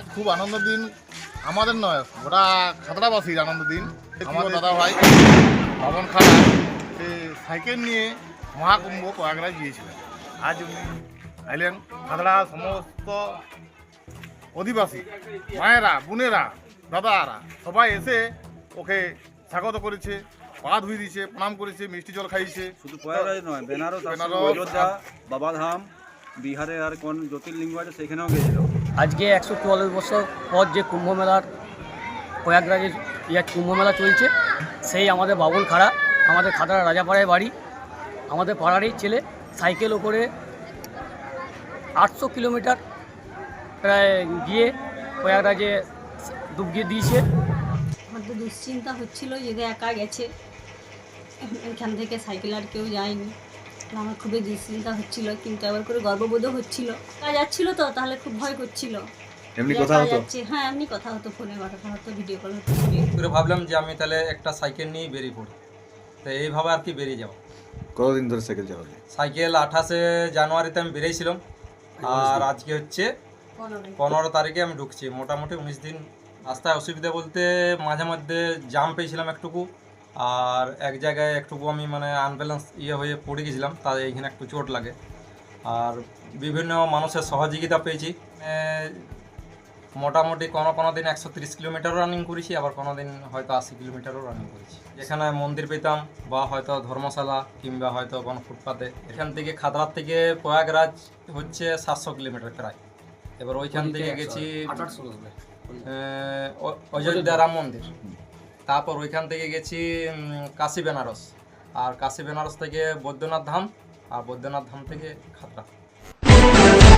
আজ খুব আনন্দ দিন। আমাদের নয় গোটা খাতড়াবাসীর আনন্দ দিন। আমাদের দাদা ভাই বাবন খাড়া সে সাইকেল নিয়ে মহাকুম্ভ প্রয়াগরাজ গিয়েছিলেন। আজ উনি আইলেন খাতড়া সমস্ত অধিবাসী মায়েরা বোনেরা দাদারা সবাই এসে ওকে স্বাগত করেছে পা ধুই দিয়েছে প্রণাম করেছে মিষ্টি জল খাইছে শুধু প্রয়াগরাজ নয় বেনারস বেনারস, অযোধ্যা বাবাধাম বিহারে আর কোন জ্যোতির্লিঙ্গ আছে সেখানেও গেছিল আজকে একশো চুয়াল্লিশ বছর পর যে কুম্ভ মেলার, প্রয়াগরাজের ইয়ে কুম্ভ মেলা চলছে, সেই আমাদের বাবুল খাড়া, আমাদের খাতড়া রাজাপাড়ায় বাড়ি, আমাদের পাড়ারই ছেলে, সাইকেল ওপরে আটশো কিলোমিটার প্রায় গিয়ে প্রয়াগরাজে ডুবিয়ে দিয়েছে। আমার তো দুশ্চিন্তা হচ্ছিল যে একা গেছে, এখান থেকে সাইকেল আর কেউ যায়নি। আমার খুবই দুশ্চিন্তা হচ্ছিল কিন্তু আবার করে গর্ববোধও হচ্ছিল। কাজ যাচ্ছিল তো তাহলে খুব ভয় করছিল। এমনি কথা হতো? হ্যাঁ এমনি কথা হতো ফোনে কথা হতো ভিডিও কল হতো করে ভাবলাম যে আমি তাহলে একটা সাইকেল নিয়ে বেরিয়ে পড়ি। তো এইভাবে আর কি বেরিয়ে যাও কতদিন ধরে সাইকেল চালালে সাইকেল আঠাশে জানুয়ারিতে আমি বেরিয়েছিলাম। আর আজকে হচ্ছে পনেরো তারিখে। আমি ঢুকছি। মোটামুটি উনিশ দিন রাস্তায় অসুবিধা বলতে মাঝে মধ্যে জাম পেয়েছিলাম একটুকু। আর এক জায়গায় একটুকু আমি মানে আনব্যালেন্স ইয়ে হয়ে পড়ে গেছিলাম তাই এইখানে একটু চোট লাগে। আর বিভিন্ন মানুষের সহযোগিতা পেয়েছি। মোটামুটি কোনো কোনো দিন একশো তিরিশ কিলোমিটারও রানিং করেছি আবার কোনো দিন হয়তো আশি কিলোমিটারও রানিং করেছি। যেখানে মন্দির পেতাম বা হয়তো ধর্মশালা কিংবা হয়তো কোনো ফুটপাতে। এখান থেকে খাতড়ার থেকে প্রয়াগরাজ হচ্ছে সাতশো কিলোমিটার প্রায়। এবার ওইখান থেকে গেছি অযোধ্যা রাম মন্দির। তারপর ওইখান থেকে গেছি কাশি বেনারস। আর কাশি বেনারস থেকে বৈদ্যনাথ ধাম, আর বৈদ্যনাথ ধাম থেকে খাতড়া